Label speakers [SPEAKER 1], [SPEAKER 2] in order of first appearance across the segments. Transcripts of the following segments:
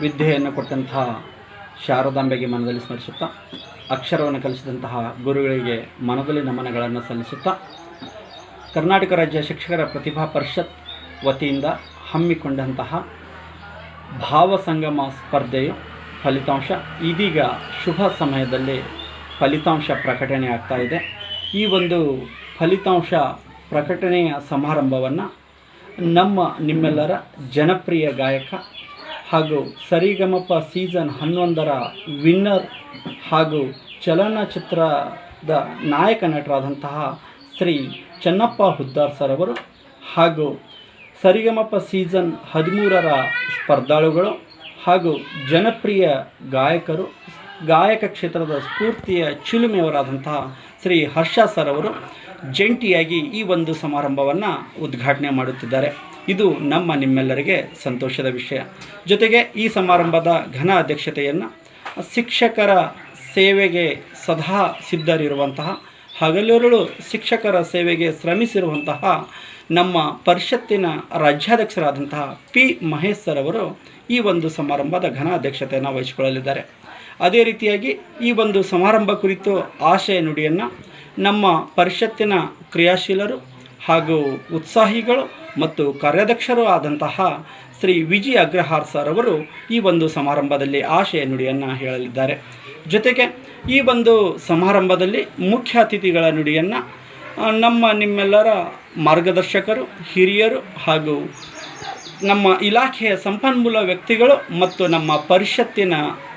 [SPEAKER 1] ವಿದ್ಯೆಯನ್ನು ಕೊಟ್ಟಂತಹ ಶಾರದಾಂಬೆಗೆ ಮನದಲ್ಲಿ ಸ್ಮರಿಸುತ್ತಾ, ಅಕ್ಷರವನ್ನು ಕಲಿಸಿದಂತಹ ಗುರುಗಳಿಗೆ ಮನದಲ್ಲಿ ನಮನಗಳನ್ನು ಸಲ್ಲಿಸುತ್ತಾ, ಕರ್ನಾಟಕ ರಾಜ್ಯ ಶಿಕ್ಷಕರ ಪ್ರತಿಭಾ ಪರಿಷತ್ ವತಿಯಿಂದ ಹಮ್ಮಿಕೊಂಡಂತಹ ಭಾವಸಂಗಮ ಸ್ಪರ್ಧೆಯು ಫಲಿತಾಂಶ, ಇದೀಗ ಶುಭ ಸಮಯದಲ್ಲಿ ಫಲಿತಾಂಶ ಪ್ರಕಟಣೆ ಆಗ್ತಾ ಇದೆ. ಈ ಒಂದು ಫಲಿತಾಂಶ ಪ್ರಕಟಣೆಯ ಸಮಾರಂಭವನ್ನು ನಮ್ಮ ನಿಮ್ಮೆಲ್ಲರ ಜನಪ್ರಿಯ ಗಾಯಕ ಹಾಗೂ ಸರಿಗಮಪ ಸೀಸನ್ ಹನ್ನೊಂದರ ವಿನ್ನರ್ ಹಾಗೂ ಚಲನಚಿತ್ರದ ನಾಯಕ ನಟರಾದಂತಹ ಶ್ರೀ ಚನ್ನಪ್ಪ ಹುದ್ದಾರ್ ಸರ್ ಅವರು ಹಾಗೂ ಸರಿಗಮಪ ಸೀಸನ್ ಹದಿಮೂರರ ಸ್ಪರ್ಧಾಳುಗಳು ಹಾಗೂ ಜನಪ್ರಿಯ ಗಾಯಕರು, ಗಾಯಕ ಕ್ಷೇತ್ರದ ಸ್ಫೂರ್ತಿಯ ಚಿಲುಮೆಯವರಾದಂತಹ ಶ್ರೀ ಹರ್ಷ ಸರ್ ಅವರು ಜಂಟಿಯಾಗಿ ಈ ಒಂದು ಸಮಾರಂಭವನ್ನು ಉದ್ಘಾಟನೆ ಮಾಡುತ್ತಿದ್ದಾರೆ. ಇದು ನಮ್ಮ ನಿಮ್ಮೆಲ್ಲರಿಗೆ ಸಂತೋಷದ ವಿಷಯ. ಜೊತೆಗೆ ಈ ಸಮಾರಂಭದ ಘನ ಅಧ್ಯಕ್ಷತೆಯನ್ನು ಶಿಕ್ಷಕರ ಸೇವೆಗೆ ಸದಾ ಸಿದ್ಧರಿರುವಂತಹ, ಹಗಲಿರುಳು ಶಿಕ್ಷಕರ ಸೇವೆಗೆ ಶ್ರಮಿಸಿರುವಂತಹ ನಮ್ಮ ಪರಿಷತ್ತಿನ ರಾಜ್ಯಾಧ್ಯಕ್ಷರಾದಂತಹ ಪಿ ಮಹೇಶ್ ಸರ್ ಅವರು ಈ ಒಂದು ಸಮಾರಂಭದ ಘನ ಅಧ್ಯಕ್ಷತೆಯನ್ನು ವಹಿಸಿಕೊಳ್ಳಲಿದ್ದಾರೆ. ಅದೇ ರೀತಿಯಾಗಿ ಈ ಒಂದು ಸಮಾರಂಭ ಕುರಿತು ಆಶಯ ನುಡಿಯನ್ನು ನಮ್ಮ ಪರಿಷತ್ತಿನ ಕ್ರಿಯಾಶೀಲರು ಹಾಗೂ ಉತ್ಸಾಹಿಗಳು ಮತ್ತು ಕಾರ್ಯಾಧ್ಯಕ್ಷರು ಆದಂತಹ ಶ್ರೀ ವಿಜಿ ಅಗ್ರಹಾರ್ ಸರ್ ಅವರು ಈ ಒಂದು ಸಮಾರಂಭದಲ್ಲಿ ಆಶಯ ನುಡಿಯನ್ನು ಹೇಳಲಿದ್ದಾರೆ. ಜೊತೆಗೆ ಈ ಒಂದು ಸಮಾರಂಭದಲ್ಲಿ ಮುಖ್ಯ ಅತಿಥಿಗಳ ನುಡಿಯನ್ನು ನಮ್ಮ ನಿಮ್ಮೆಲ್ಲರ ಮಾರ್ಗದರ್ಶಕರು, ಹಿರಿಯರು ಹಾಗೂ ನಮ್ಮ ಇಲಾಖೆಯ ಸಂಪನ್ಮೂಲ ವ್ಯಕ್ತಿಗಳು ಮತ್ತು ನಮ್ಮ ಪರಿಷತ್ತಿನ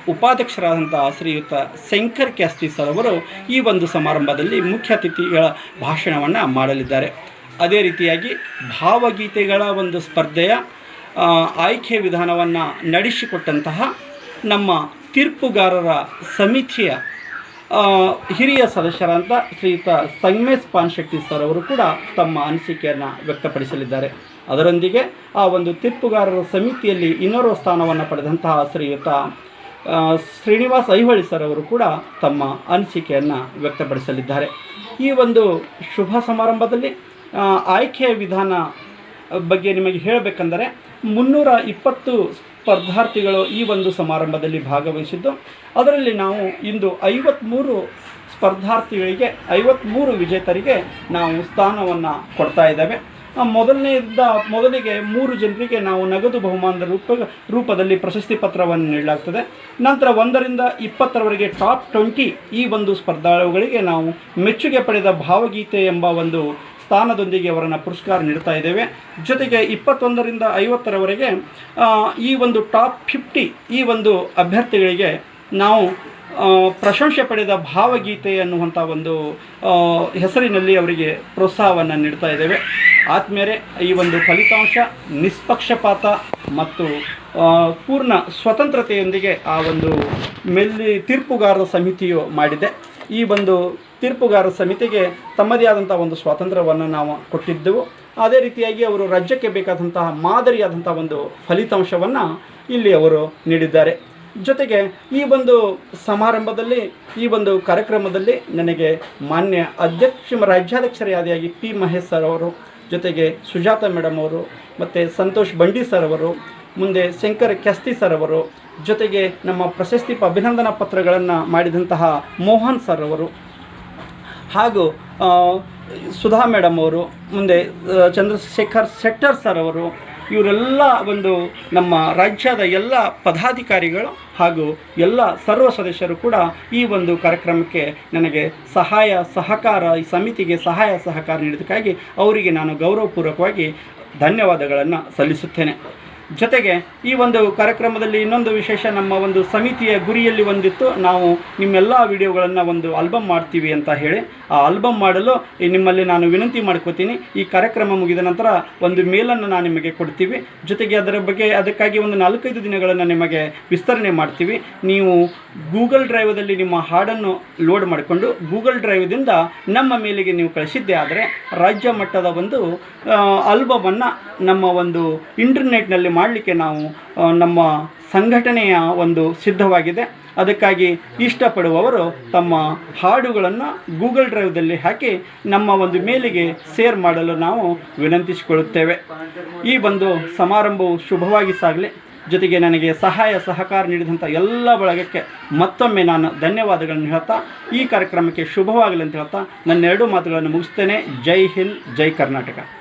[SPEAKER 1] ಉಪಾಧ್ಯಕ್ಷರಾದಂಥ ಶ್ರೀಯುತ ಶಂಕರ್ ಕ್ಯಾಸ್ತಿ ಸರ್ ಅವರು ಈ ಒಂದು ಸಮಾರಂಭದಲ್ಲಿ ಮುಖ್ಯ ಅತಿಥಿಗಳ ಭಾಷಣವನ್ನು ಮಾಡಲಿದ್ದಾರೆ. ಅದೇ ರೀತಿಯಾಗಿ ಭಾವಗೀತೆಗಳ ಒಂದು ಸ್ಪರ್ಧೆಯ ಆಯ್ಕೆ ವಿಧಾನವನ್ನು ನಡೆಸಿಕೊಟ್ಟಂತಹ ನಮ್ಮ ತೀರ್ಪುಗಾರರ ಸಮಿತಿಯ ಹಿರಿಯ ಸದಸ್ಯರಾದಂಥ ಶ್ರೀಯುತ ಸಂಗಮೇಶ್ ಪಾನ್ಶೆಟ್ಟಿ ಸರ್ ಅವರು ಕೂಡ ತಮ್ಮ ಅನಿಸಿಕೆಯನ್ನು ವ್ಯಕ್ತಪಡಿಸಲಿದ್ದಾರೆ. ಅದರೊಂದಿಗೆ ಆ ಒಂದು ತೀರ್ಪುಗಾರರ ಸಮಿತಿಯಲ್ಲಿ ಇನ್ನೋರ್ವ ಸ್ಥಾನವನ್ನು ಪಡೆದಂತಹ ಶ್ರೀಯುತ ಶ್ರೀನಿವಾಸ್ ಐಹೊಳಿ ಸರ್ ಅವರು ಕೂಡ ತಮ್ಮ ಅನಿಸಿಕೆಯನ್ನು ವ್ಯಕ್ತಪಡಿಸಲಿದ್ದಾರೆ. ಈ ಒಂದು ಶುಭ ಸಮಾರಂಭದಲ್ಲಿ ಆಯ್ಕೆ ವಿಧಾನ ಬಗ್ಗೆ ನಿಮಗೆ ಹೇಳಬೇಕೆಂದರೆ, ಮುನ್ನೂರ ಇಪ್ಪತ್ತು ಸ್ಪರ್ಧಾರ್ಥಿಗಳು ಈ ಒಂದು ಸಮಾರಂಭದಲ್ಲಿ ಭಾಗವಹಿಸಿದ್ದು, ಅದರಲ್ಲಿ ನಾವು ಇಂದು ಐವತ್ತ್ಮೂರು ಸ್ಪರ್ಧಾರ್ಥಿಗಳಿಗೆ ಐವತ್ತ್ಮೂರು ವಿಜೇತರಿಗೆ ನಾವು ಸ್ಥಾನವನ್ನು ಕೊಡ್ತಾ ಇದ್ದೇವೆ. ಮೊದಲನೆಯಿಂದ ಮೊದಲಿಗೆ ಮೂರು ಜನರಿಗೆ ನಾವು ನಗದು ಬಹುಮಾನದ ರೂಪ, ರೂಪದಲ್ಲಿ ಪ್ರಶಸ್ತಿ ಪತ್ರವನ್ನು ನೀಡಲಾಗ್ತದೆ. ನಂತರ ಒಂದರಿಂದ ಇಪ್ಪತ್ತರವರೆಗೆ ಟಾಪ್ ಟ್ವೆಂಟಿ ಈ ಒಂದು ಸ್ಪರ್ಧಾಳುಗಳಿಗೆ ನಾವು ಮೆಚ್ಚುಗೆ ಪಡೆದ ಭಾವಗೀತೆ ಎಂಬ ಒಂದು ಸ್ಥಾನದೊಂದಿಗೆ ಅವರನ್ನು ಪುರಸ್ಕಾರ ನೀಡ್ತಾ ಇದ್ದೇವೆ. ಜೊತೆಗೆ ಇಪ್ಪತ್ತೊಂದರಿಂದ ಐವತ್ತರವರೆಗೆ ಈ ಒಂದು ಟಾಪ್ ಫಿಫ್ಟಿ ಈ ಒಂದು ಅಭ್ಯರ್ಥಿಗಳಿಗೆ ನಾವು ಪ್ರಶಂಸೆ ಪಡೆದ ಭಾವಗೀತೆ ಅನ್ನುವಂಥ ಒಂದು ಹೆಸರಿನಲ್ಲಿ ಅವರಿಗೆ ಪ್ರೋತ್ಸಾಹವನ್ನು ನೀಡ್ತಾ ಇದ್ದೇವೆ. ಆದ್ಮೇಲೆ ಈ ಒಂದು ಫಲಿತಾಂಶ, ನಿಷ್ಪಕ್ಷಪಾತ ಮತ್ತು ಪೂರ್ಣ ಸ್ವತಂತ್ರತೆಯೊಂದಿಗೆ ಆ ಒಂದು ಮೆಲ್ಲಿ ತೀರ್ಪುಗಾರರ ಸಮಿತಿಯು ಮಾಡಿದೆ. ಈ ಒಂದು ತೀರ್ಪುಗಾರ ಸಮಿತಿಗೆ ತಮ್ಮದೇ ಆದಂಥ ಒಂದು ಸ್ವಾತಂತ್ರ್ಯವನ್ನು ನಾವು ಕೊಟ್ಟಿದ್ದೆವು. ಅದೇ ರೀತಿಯಾಗಿ ಅವರು ರಾಜ್ಯಕ್ಕೆ ಬೇಕಾದಂತಹ ಮಾದರಿಯಾದಂಥ ಒಂದು ಫಲಿತಾಂಶವನ್ನು ಇಲ್ಲಿ ಅವರು ನೀಡಿದ್ದಾರೆ. ಜೊತೆಗೆ ಈ ಒಂದು ಸಮಾರಂಭದಲ್ಲಿ, ಈ ಒಂದು ಕಾರ್ಯಕ್ರಮದಲ್ಲಿ ನನಗೆ ಮಾನ್ಯ ಅಧ್ಯಕ್ಷ ರಾಜ್ಯಾಧ್ಯಕ್ಷರಾದಿಯಾಗಿ ಪಿ ಮಹೇಶ್ ಸರ್ ಅವರು, ಜೊತೆಗೆ ಸುಜಾತ ಮೇಡಮ್ ಅವರು, ಮತ್ತು ಸಂತೋಷ್ ಬಂಡಿ ಸರ್ ಅವರು, ಮುಂದೆ ಶಂಕರ್ ಕ್ಯಾಸ್ತಿ ಸರ್ ಅವರು, ಜೊತೆಗೆ ನಮ್ಮ ಪ್ರಶಸ್ತಿ ಅಭಿನಂದನಾ ಪತ್ರಗಳನ್ನು ಮಾಡಿದಂತಹ ಮೋಹನ್ ಸರ್ ಅವರು ಹಾಗೂ ಸುಧಾ ಮೇಡಮ್ ಅವರು, ಮುಂದೆ ಚಂದ್ರಶೇಖರ್ ಶೆಟ್ಟರ್ ಸರ್ ಅವರು, ಇವರೆಲ್ಲ ಒಂದು ನಮ್ಮ ರಾಜ್ಯದ ಎಲ್ಲ ಪದಾಧಿಕಾರಿಗಳು ಹಾಗೂ ಎಲ್ಲ ಸರ್ವ ಸದಸ್ಯರು ಕೂಡ ಈ ಒಂದು ಕಾರ್ಯಕ್ರಮಕ್ಕೆ ನನಗೆ ಸಹಾಯ, ಸಹಕಾರ, ಈ ಸಮಿತಿಗೆ ಸಹಾಯ, ಸಹಕಾರ ನೀಡಿದ್ದಕ್ಕಾಗಿ ಅವರಿಗೆ ನಾನು ಗೌರವಪೂರ್ವಕವಾಗಿ ಧನ್ಯವಾದಗಳನ್ನು ಸಲ್ಲಿಸುತ್ತೇನೆ. ಜೊತೆಗೆ ಈ ಒಂದು ಕಾರ್ಯಕ್ರಮದಲ್ಲಿ ಇನ್ನೊಂದು ವಿಶೇಷ ನಮ್ಮ ಒಂದು ಸಮಿತಿಯ ಗುರಿಯಲ್ಲಿ ಒಂದಿತ್ತು. ನಾವು ನಿಮ್ಮೆಲ್ಲ ವಿಡಿಯೋಗಳನ್ನು ಒಂದು ಆಲ್ಬಮ್ ಮಾಡ್ತೀವಿ ಅಂತ ಹೇಳಿ ಆ ಆಲ್ಬಮ್ ಮಾಡಲು ನಿಮ್ಮಲ್ಲಿ ನಾನು ವಿನಂತಿ ಮಾಡ್ಕೋತೀನಿ. ಈ ಕಾರ್ಯಕ್ರಮ ಮುಗಿದ ನಂತರ ಒಂದು ಮೇಲನ್ನು ನಾನು ನಿಮಗೆ ಕೊಡ್ತೀವಿ. ಜೊತೆಗೆ ಅದರ ಬಗ್ಗೆ ಅದಕ್ಕಾಗಿ ಒಂದು ನಾಲ್ಕೈದು ದಿನಗಳನ್ನು ನಿಮಗೆ ವಿಸ್ತರಣೆ ಮಾಡ್ತೀವಿ. ನೀವು ಗೂಗಲ್ ಡ್ರೈವದಲ್ಲಿ ನಿಮ್ಮ ಹಾಡನ್ನು ಲೋಡ್ ಮಾಡಿಕೊಂಡು ಗೂಗಲ್ ಡ್ರೈವ್ದಿಂದ ನಮ್ಮ ಮೇಲಿಗೆ ನೀವು ಕಳಿಸಿದ್ದೇ ಆದರೆ ರಾಜ್ಯ ಮಟ್ಟದ ಒಂದು ಆಲ್ಬಮನ್ನು ನಮ್ಮ ಒಂದು ಇಂಟರ್ನೆಟ್ನಲ್ಲಿ ಮಾಡಲಿಕ್ಕೆ ನಾವು ನಮ್ಮ ಸಂಘಟನೆಯ ಒಂದು ಸಿದ್ಧವಾಗಿದೆ. ಅದಕ್ಕಾಗಿ ಇಷ್ಟಪಡುವವರು ತಮ್ಮ ಹಾಡುಗಳನ್ನು ಗೂಗಲ್ ಡ್ರೈವ್ದಲ್ಲಿ ಹಾಕಿ ನಮ್ಮ ಒಂದು ಮೇಲಿಗೆ ಶೇರ್ ಮಾಡಲು ನಾವು ವಿನಂತಿಸಿಕೊಳ್ಳುತ್ತೇವೆ. ಈ ಒಂದು ಸಮಾರಂಭವು ಶುಭವಾಗಿ ಸಾಗಲಿ. ಜೊತೆಗೆ ನನಗೆ ಸಹಾಯ, ಸಹಕಾರ ನೀಡಿದಂಥ ಎಲ್ಲ ಬಳಗಕ್ಕೆ ಮತ್ತೊಮ್ಮೆ ನಾನು ಧನ್ಯವಾದಗಳನ್ನು ಹೇಳ್ತಾ, ಈ ಕಾರ್ಯಕ್ರಮಕ್ಕೆ ಶುಭವಾಗಲಿ ಅಂತ ಹೇಳ್ತಾ ನನ್ನ ಎರಡು ಮಾತುಗಳನ್ನು ಮುಗಿಸ್ತೇನೆ. ಜೈ ಹಿಂದ್, ಜೈ ಕರ್ನಾಟಕ.